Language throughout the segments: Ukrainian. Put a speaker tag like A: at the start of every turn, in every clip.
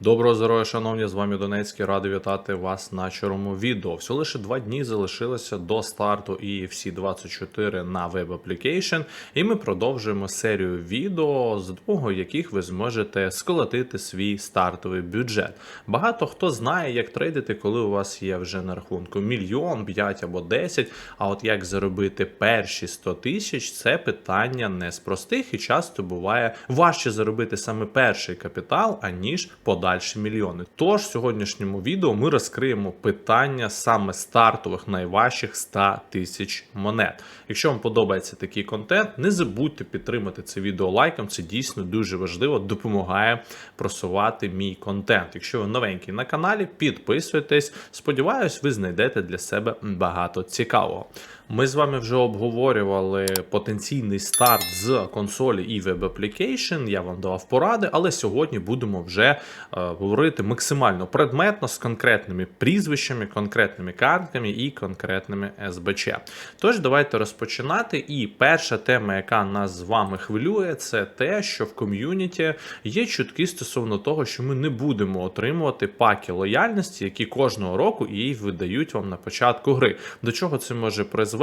A: Доброго здоров'я, шановні, з вами Донецький. Радий вітати вас на чорному відео. Всього лише два дні залишилося до старту EFC 24 на Web Application, і ми продовжуємо серію відео, з допомогою яких ви зможете сколотити свій стартовий бюджет. Багато хто знає, як трейдити, коли у вас є вже на рахунку мільйон, 5 або 10. А от як заробити перші 100 тисяч, це питання не з простих і часто буває важче заробити саме перший капітал, аніж подальші мільйони. Тож в сьогоднішньому відео ми розкриємо питання саме стартових найважчих 100 тисяч монет. Якщо вам подобається такий контент, не забудьте підтримати це відео лайком. Це дійсно дуже важливо, допомагає просувати мій контент. Якщо ви новенький на каналі, підписуйтесь. Сподіваюсь, ви знайдете для себе багато цікавого. Ми з вами вже обговорювали потенційний старт з консолі і Application. Я вам давав поради, але сьогодні будемо вже е, говорити максимально предметно з конкретними прізвищами, конкретними картками і конкретними СБЧ. Тож давайте розпочинати. І перша тема, яка нас з вами хвилює, це те, що в ком'юніті є чутки стосовно того, що ми не будемо отримувати паки лояльності, які кожного року її видають вам на початку гри. До чого це може призвести?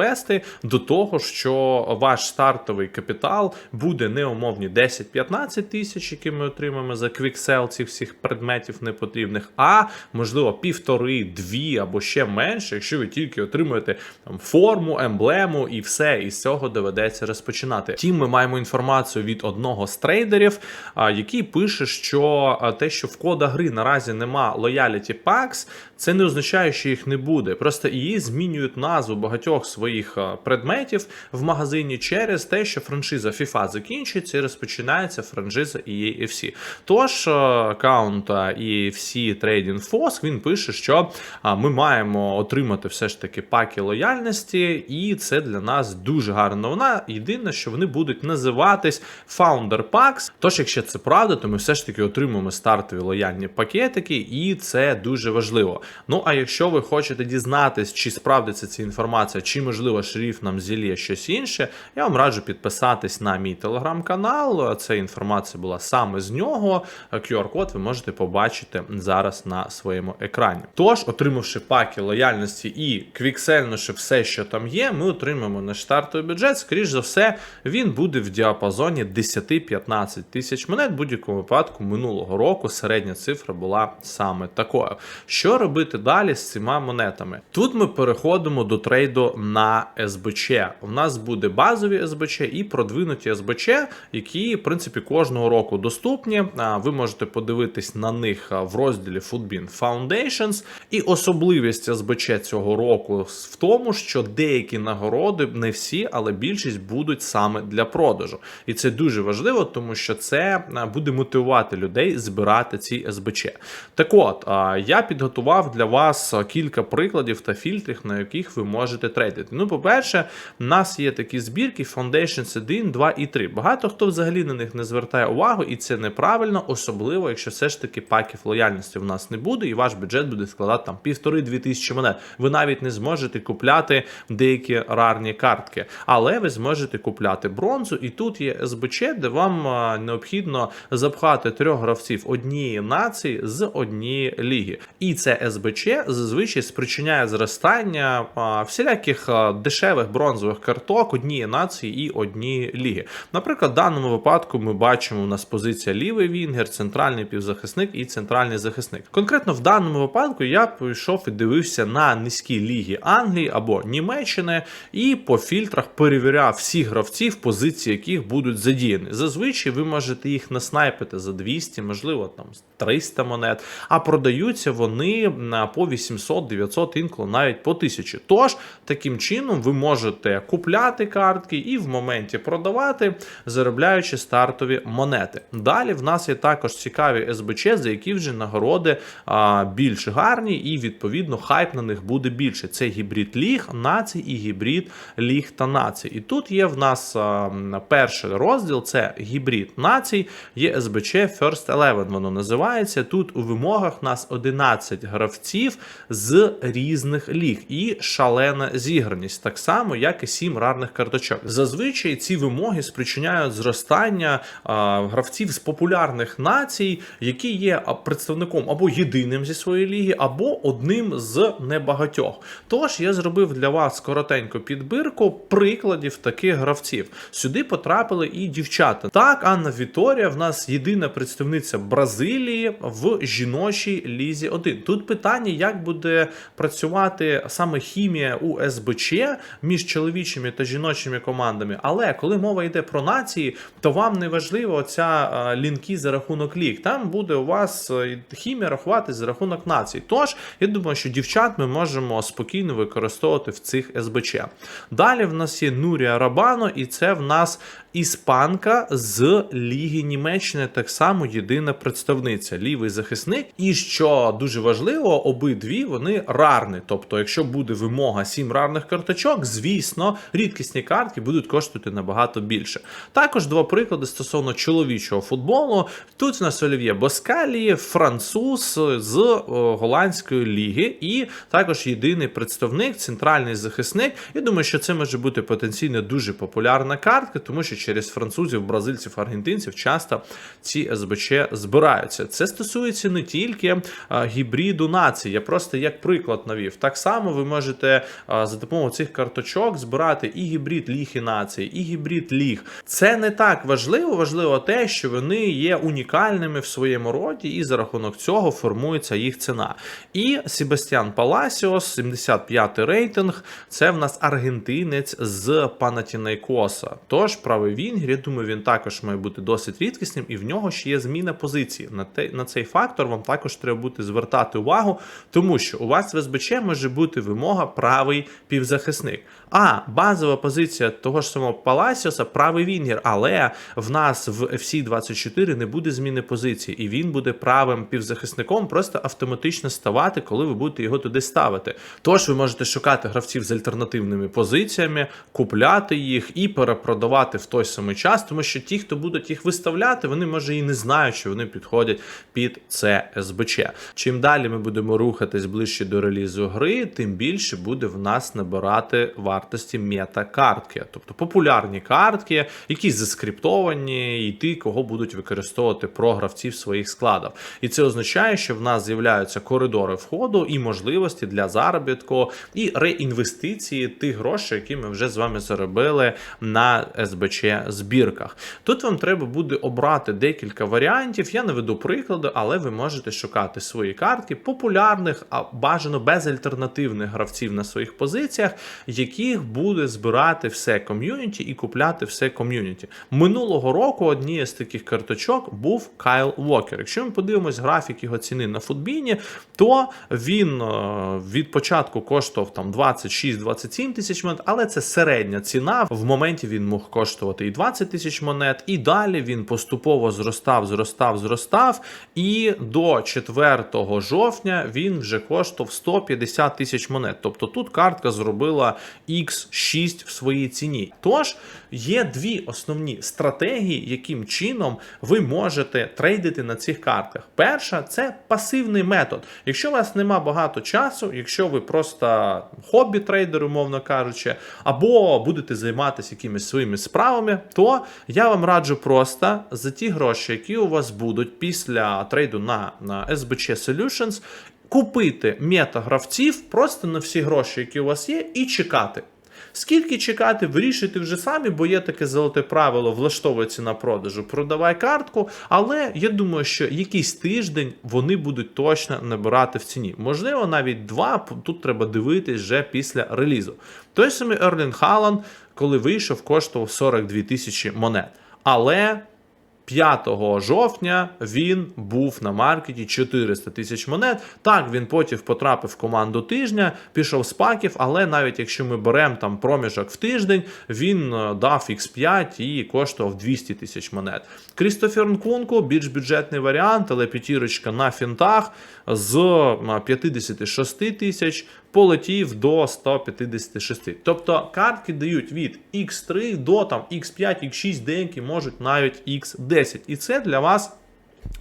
A: До того, що ваш стартовий капітал буде не умовні 10-15 тисяч, які ми отримаємо за квіксел цих всіх предметів непотрібних, а можливо півтори, дві або ще менше, якщо ви тільки отримуєте там форму, емблему і все, і з цього доведеться розпочинати. Втім, ми маємо інформацію від одного з трейдерів, який пише, що те, що в кода гри наразі нема Loyalty Packs, це не означає, що їх не буде. Просто її змінюють назву багатьох своїх а, предметів в магазині через те, що франшиза FIFA закінчується і розпочинається франшиза EA FC. Тож а, аккаунт а, EFC Trading Force він пише, що ми маємо отримати все ж таки паки лояльності, і це для нас дуже гарна новина. Єдине, що вони будуть називатись Founder Packs. Тож, якщо це правда, то ми все ж таки отримуємо стартові лояльні пакетики, і це дуже важливо. Ну а якщо ви хочете дізнатись, чи справдиться ця інформація, чи можливо шрифт нам зілє щось інше, я вам раджу підписатись на мій телеграм-канал. Ця інформація була саме з нього. QR-код ви можете побачити зараз на своєму екрані. Тож, отримавши паки лояльності і квіксельнувши все, що там є, ми отримаємо наш стартовий бюджет. Скоріш за все, він буде в діапазоні 10-15 тисяч монет. В будь-якому випадку минулого року середня цифра була саме такою. Що робити далі з цими монетами? Тут ми переходимо до трейду на СБЧ. У нас буде базові СБЧ і продвинуті СБЧ, які, в принципі, кожного року доступні. Ви можете подивитись на них в розділі Footbin Foundations. І особливість СБЧ цього року в тому, що деякі нагороди, не всі, але більшість будуть саме для продажу. І це дуже важливо, тому що це буде мотивувати людей збирати ці СБЧ. Так от, я підготував для вас кілька прикладів та фільтрів, на яких ви можете трейдити. Ну, по-перше, в нас є такі збірки Foundations 1, 2 і 3. Багато хто взагалі на них не звертає увагу, і це неправильно, особливо, якщо все ж таки паків лояльності в нас не буде, і ваш бюджет буде складати там півтори-дві тисячі монет. Ви навіть не зможете купляти деякі рарні картки, але ви зможете купляти бронзу, і тут є СБЧ, де вам необхідно запхати трьох гравців однієї нації з однієї ліги. І це СБЧ зазвичай спричиняє зростання всіляких дешевих бронзових карток однієї нації і однієї ліги. Наприклад, в даному випадку ми бачимо у нас позиція лівий вінгер, центральний півзахисник і центральний захисник. Конкретно в даному випадку я пішов і дивився на низькі ліги Англії або Німеччини, і по фільтрах перевіряв всіх гравців, позиції яких будуть задіяні. Зазвичай ви можете їх наснайпити за 200, можливо, там 300 монет, а продаються вони по 800, 900, інколи навіть по 1000. Тож, таким чином, ви можете купляти картки і в моменті продавати, заробляючи стартові монети. Далі в нас є також цікаві СБЧ, за які вже нагороди а, більш гарні, і відповідно хайп на них буде більше. Це гібрид ліг, націй і гібрид ліг та націй. І тут є в нас а, перший розділ: це гібрид націй, є СБЧ First Eleven, воно називається. Тут у вимогах у нас 11 гравців з різних ліг і шалена зіграність. Зіграність, так само, як і 7 рарних карточок. Зазвичай ці вимоги спричиняють зростання гравців з популярних націй, які є представником або єдиним зі своєї ліги, або одним з небагатьох. Тож я зробив для вас коротеньку підбірку прикладів таких гравців. Сюди потрапили і дівчата. Так, Анна Віторія в нас єдина представниця Бразилії в жіночій лізі 1. Тут питання, як буде працювати саме хімія у СБЧ між чоловічими та жіночими командами. Але коли мова йде про нації, то вам не важливо ця е, лінки за рахунок ліг. Там буде у вас е, хімія рахувати за рахунок націй. Тож я думаю, що дівчат ми можемо спокійно використовувати в цих СБЧ. Далі в нас є Нурія Рабано, і це в нас іспанка з Ліги Німеччини, так само єдина представниця, лівий захисник. І що дуже важливо, обидві вони рарні. Тобто, якщо буде вимога 7 рарних карточок, звісно, рідкісні картки будуть коштувати набагато більше. Також два приклади стосовно чоловічого футболу. Тут в нас Олів'є Боскалі, француз з голландської ліги, і також єдиний представник, центральний захисник. Я думаю, що це може бути потенційно дуже популярна картка, тому що через французів, бразильців, аргентинців часто ці СБЧ збираються. Це стосується не тільки гібриду націй. Я просто як приклад навів. Так само ви можете за допомогою цих карточок збирати і гібрид ліг і націй, і гібрид ліг. Це не так важливо. Важливо те, що вони є унікальними в своєму роді, і за рахунок цього формується їх ціна. І Себастьян Паласіос, 75 рейтинг. Це в нас аргентинець з Панатінайкоса. Тож правий Вінгер, я думаю, він також має бути досить рідкісним, і в нього ще є зміна позиції. На те, на цей фактор вам також треба буде звертати увагу, тому що у вас в СБЧ може бути вимога правий півзахисник. А базова позиція того ж самого Паласіоса правий Вінгер, але в нас в FC 24 не буде зміни позиції, і він буде правим півзахисником просто автоматично ставати, коли ви будете його туди ставити. Тож ви можете шукати гравців з альтернативними позиціями, купляти їх і перепродавати в той самий час, тому що ті, хто будуть їх виставляти, вони може і не знають, що вони підходять під це СБЧ. Чим далі ми будемо рухатись ближче до релізу гри, тим більше буде в нас набирати вартості мета-картки, тобто популярні картки, які заскриптовані, і ті, кого будуть використовувати програвці в своїх складах. І це означає, що в нас з'являються коридори входу і можливості для заробітку і реінвестиції тих грошей, які ми вже з вами заробили на СБЧ збірках. Тут вам треба буде обрати декілька варіантів. Я наведу приклади, але ви можете шукати свої картки популярних, а бажано безальтернативних гравців на своїх позиціях, яких буде збирати все ком'юніті і купляти все ком'юніті. Минулого року однією з таких карточок був Кайл Уокер. Якщо ми подивимось графік його ціни на футбіні, то він е, від початку коштував там 26-27 тисяч монет, але це середня ціна. В моменті він мог коштувати і 20 тисяч монет, і далі він поступово зростав, зростав, зростав. І до 4 жовтня він вже коштував 150 тисяч монет. Тобто тут картка зробила X6 в своїй ціні. Тож є дві основні стратегії, яким чином ви можете трейдити на цих картках. Перша це пасивний метод. Якщо у вас нема багато часу, якщо ви просто хобі-трейдер, умовно кажучи, або будете займатися якимись своїми справами, то я вам раджу просто за ті гроші, які у вас будуть після трейду на, на SBC Solutions, купити мета-гравців просто на всі гроші, які у вас є, і чекати. Скільки чекати, вирішуйте вже самі, бо є таке золоте правило, влаштовує ціна продажу, продавай картку. Але я думаю, що якийсь тиждень вони будуть точно набирати в ціні. Можливо, навіть два. Тут треба дивитись вже після релізу. Той самий Ерлін Халан, коли вийшов, коштував 42 тисячі монет. Але 5 жовтня він був на маркеті 400 тисяч монет. Так, він потім потрапив в команду тижня, пішов з паків, але навіть якщо ми беремо там проміжок в тиждень, він е, дав X5 і коштував 200 тисяч монет. Крістофер Нкунку більш бюджетний варіант, але п'ятірочка на фінтах з е, 56 тисяч полетів до 156. Тобто картки дають від X3 до там X5, X6, деякі можуть навіть X10. І це для вас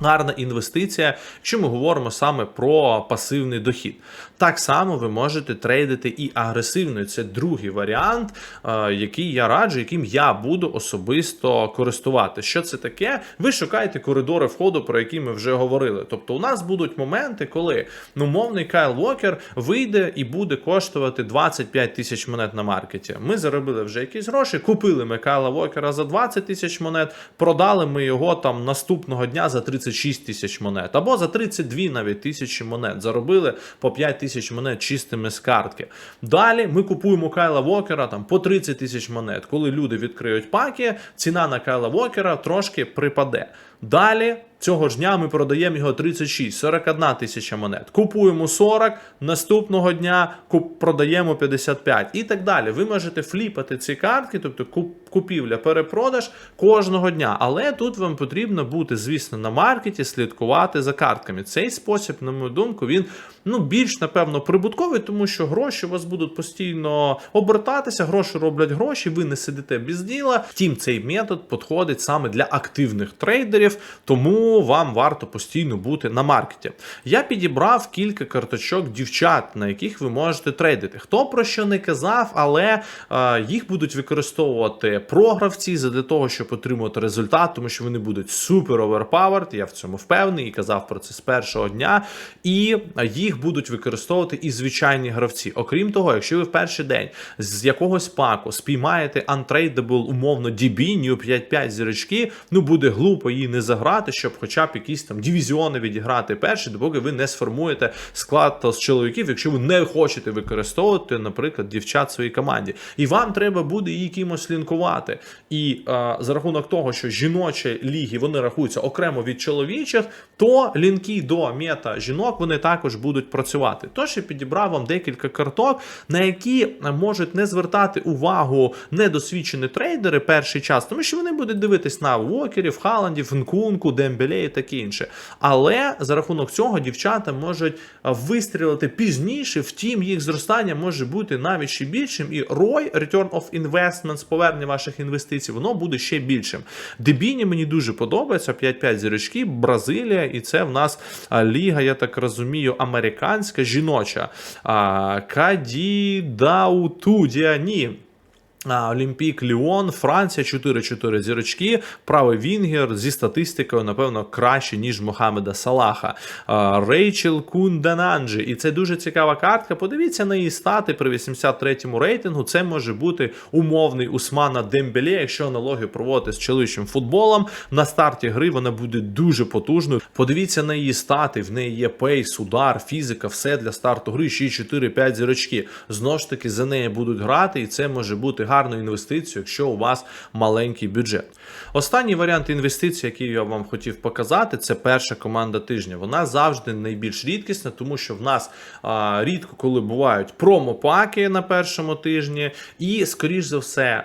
A: Гарна інвестиція, якщо ми говоримо саме про пасивний дохід. Так само ви можете трейдити і агресивно. Це другий варіант, е, який я раджу, яким я буду особисто користувати. Що це таке? Ви шукаєте коридори входу, про які ми вже говорили. Тобто, у нас будуть моменти, коли ну, мовний Кайл Вокер вийде і буде коштувати 25 тисяч монет на маркеті. Ми заробили вже якісь гроші, купили ми Кайла Вокера за 20 тисяч монет, продали ми його там наступного дня за 36 тисяч монет, або за 32 навіть тисячі монет. Заробили по 5 тисяч монет чистими з картки. Далі ми купуємо Кайла Вокера там по 30 тисяч монет. Коли люди відкриють паки, ціна на Кайла Вокера трошки припаде. Далі цього ж дня ми продаємо його 36, 41 тисяча монет. Купуємо 40, наступного дня продаємо 55 і так далі. Ви можете фліпати ці картки, тобто куп, купівля, перепродаж кожного дня. Але тут вам потрібно бути, звісно, на маркеті, слідкувати за картками. Цей спосіб, на мою думку, він ну більш напевно прибутковий, тому що гроші у вас будуть постійно обертатися, гроші роблять гроші, ви не сидите без діла. Втім, цей метод підходить саме для активних трейдерів, тому вам варто постійно бути на маркеті. Я підібрав кілька карточок дівчат, на яких ви можете трейдити. Хто про що не казав, але е, їх будуть використовувати програвці для того, щоб отримати результат, тому що вони будуть супер overpowered, я в цьому впевнений і казав про це з першого дня. І їх будуть використовувати і звичайні гравці. Окрім того, якщо ви в перший день з якогось паку спіймаєте untradeable, умовно DB, New 5-5 зірочки, ну буде глупо її не заграти, щоб хоча б якісь там дивізіони відіграти перші, допоки ви не сформуєте склад з чоловіків, якщо ви не хочете використовувати, наприклад, дівчат в своїй команді. І вам треба буде її кимось лінкувати. І е, за рахунок того, що жіночі ліги вони рахуються окремо від чоловічих, то лінки до мета жінок вони також будуть працювати. Тож я підібрав вам декілька карток, на які можуть не звертати увагу недосвідчені трейдери перший час, тому що вони будуть дивитись на Вокерів, Халандів, Нкунку, Дембеле і таке інше. Але за рахунок цього дівчата можуть вистрілити пізніше, втім, їх зростання може бути навіть ще більшим. І ROI, Return of Investments, повернення ваших інвестицій, воно буде ще більшим. Дебіні мені дуже подобається. 5-5 зірочки, Бразилія, і це в нас ліга, я так розумію, американська жіноча. А, Діані. Олімпік Ліон, Франція, 4-4 зірочки. Правий Вінгер зі статистикою, напевно, краще, ніж Мохамеда Салаха. Рейчел Кундананджі. І це дуже цікава картка. Подивіться на її стати при 83-му рейтингу. Це може бути умовний Усмана Дембеле, якщо аналогію проводити з чоловічим футболом. На старті гри вона буде дуже потужною. Подивіться на її стати. В неї є пейс, удар, фізика, все для старту гри. 6-4-5 зірочки. Знову ж таки, за неї будуть грати, і це може бути гарну інвестицію, якщо у вас маленький бюджет. Останній варіант інвестицій, який я вам хотів показати, це перша команда тижня. Вона завжди найбільш рідкісна, тому що в нас а, рідко коли бувають промопаки на першому тижні, і, скоріш за все,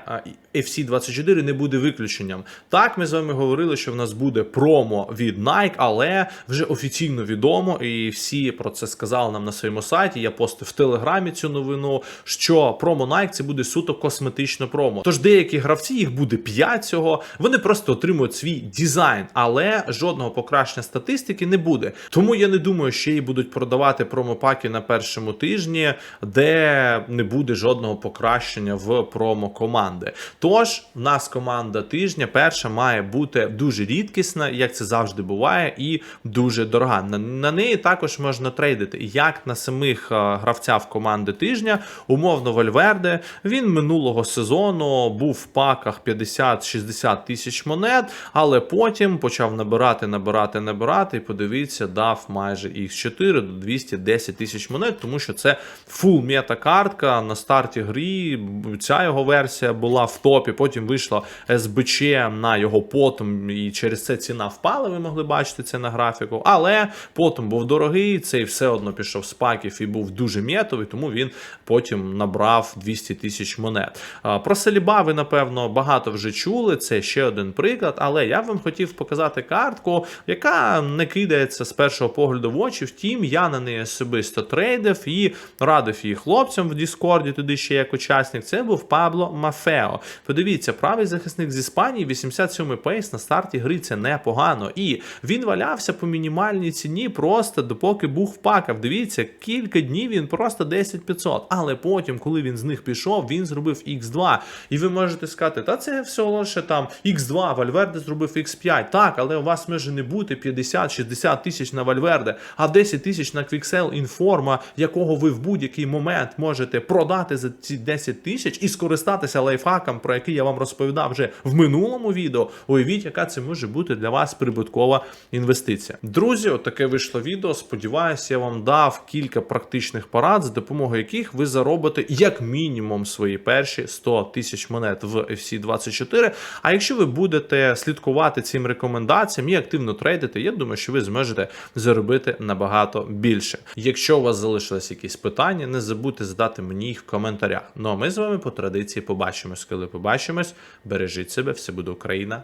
A: FC24 не буде виключенням. Так, ми з вами говорили, що в нас буде промо від Nike, але вже офіційно відомо, і всі про це сказали нам на своєму сайті. Я постив в телеграмі цю новину, що промо Nike це буде суто косметичне промо. Тож деякі гравці, їх буде 5 цього, вони просто отримують свій дизайн, але жодного покращення статистики не буде. Тому я не думаю, що її будуть продавати промопаки на першому тижні, де не буде жодного покращення в промо команди. Тож, в нас команда тижня перша має бути дуже рідкісна, як це завжди буває, і дуже дорога. На, на неї також можна трейдити. Як на самих а, гравцях команди тижня, умовно Вальверде, він минулого сезону був в паках 50-60 тисяч монет, але потім почав набирати, набирати, набирати, і подивіться, дав майже X4 до 210 тисяч монет, тому що це фул мета картка на старті грі. Ця його версія була в топі, потім вийшло СБЧ на його потом, і через це ціна впала. Ви могли бачити це на графіку. Але потім був дорогий, цей все одно пішов з паків і був дуже метовий, тому він потім набрав 200 тисяч монет. Про Селіба ви, напевно, багато вже чули. Це ще один приклад, але я вам хотів показати картку, яка не кидається з першого погляду в очі. Втім, я на неї особисто трейдив і радив її хлопцям в Діскорді, туди ще як учасник. Це був Пабло Мафео. Подивіться, правий захисник з Іспанії, 87 пейс на старті гри це непогано. І він валявся по мінімальній ціні просто допоки був впакав. Дивіться, кілька днів він просто 10 500. Але потім, коли він з них пішов, він зробив X2. І ви можете сказати, та це все лише там X2, Вальверде зробив X5. Так, але у вас може не бути 50-60 тисяч на Вальверде, а 10 тисяч на Quixel інформа, якого ви в будь-який момент можете продати за ці 10 тисяч і скористатися лайфхаком, про який я вам розповідав вже в минулому відео. Уявіть, яка це може бути для вас прибуткова інвестиція. Друзі, от таке вийшло відео. Сподіваюся, я вам дав кілька практичних порад, з допомогою яких ви заробите як мінімум свої перші 100 тисяч монет в FC24. А якщо ви будете слідкувати цим рекомендаціям і активно трейдити, я думаю, що ви зможете заробити набагато більше. Якщо у вас залишились якісь питання, не забудьте задати мені їх в коментарях. Ну а ми з вами по традиції побачимось, коли побачимось. Бережіть себе, все буде Україна.